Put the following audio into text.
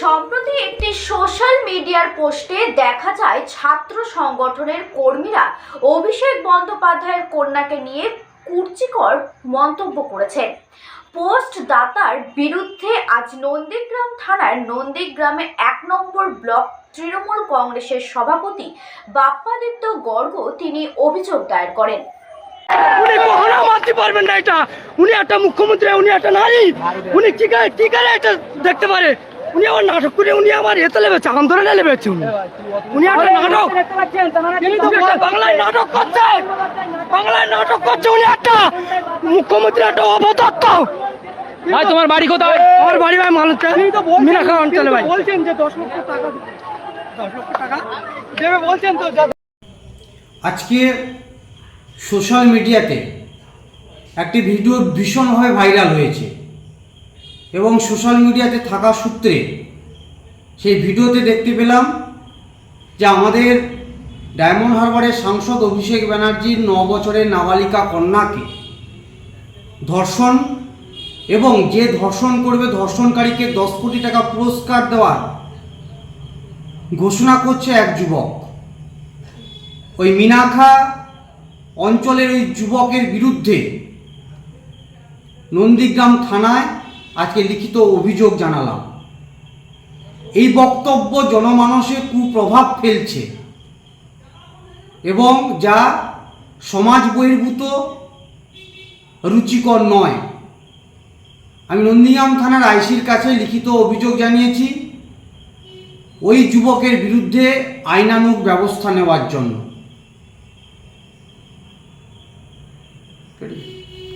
সম্প্রতি একটি সোশ্যাল মিডিয়ার পোস্টে দেখা যায় ছাত্র সংগঠনের কর্মীরা অভিষেক বন্দ্যোপাধ্যায়ের কন্যাকে নিয়ে কুর্চিকর মন্তব্য করেছেন। পোস্ট দাতার বিরুদ্ধে আজ নন্দীগ্রাম থানার নন্দীগ্রামে এক নম্বর ব্লক তৃণমূল কংগ্রেসের সভাপতি বাপ্পাদিত্য গর্গ তিনি অভিযোগ দায়ের করেন। উনি কখনো মানতে পারবেন না এটা। উনি একটা মুখ্যমন্ত্রী উনি একটা নারী। উনি কি করে কি করে এটা দেখতে পারে? উনি আমার নাটক করে উনি আমার এতে লেবেছে আন্দোলনে লেবেছে উনি। উনি একটা নাটক বাংলায় নাটক করছে। বাংলায় নাটক করছে উনি একটা মুখ্যমন্ত্রী একটা অবদত্ত। ভাই তোমার বাড়ি কোথায়? আমার বাড়ি ভাই মানুষ মিনাখা অঞ্চলে ভাই। বলছেন যে দশ লক্ষ টাকা দশ লক্ষ টাকা দেবে বলছেন তো আজকে সোশ্যাল মিডিয়াতে একটি ভিডিও ভীষণভাবে ভাইরাল হয়েছে এবং সোশ্যাল মিডিয়াতে থাকা সূত্রে সেই ভিডিওতে দেখতে পেলাম যে আমাদের ডায়মন্ড হারবারের সাংসদ অভিষেক ব্যানার্জির ন বছরের নাবালিকা কন্যাকে ধর্ষণ এবং যে ধর্ষণ করবে ধর্ষণকারীকে দশ কোটি টাকা পুরস্কার দেওয়ার ঘোষণা করছে এক যুবক। ওই মিনাখা অঞ্চলের ওই যুবকের বিরুদ্ধে নন্দীগ্রাম থানায় আজকে লিখিত অভিযোগ জানালাম। এই বক্তব্য জনমানসে কুপ্রভাব ফেলছে এবং যা সমাজ বহির্ভূত রুচিকর নয়। আমি নন্দীগ্রাম থানার আইসির কাছে লিখিত অভিযোগ জানিয়েছি, ওই যুবকের বিরুদ্ধে আইনানুগ ব্যবস্থা নেওয়ার জন্য। Good.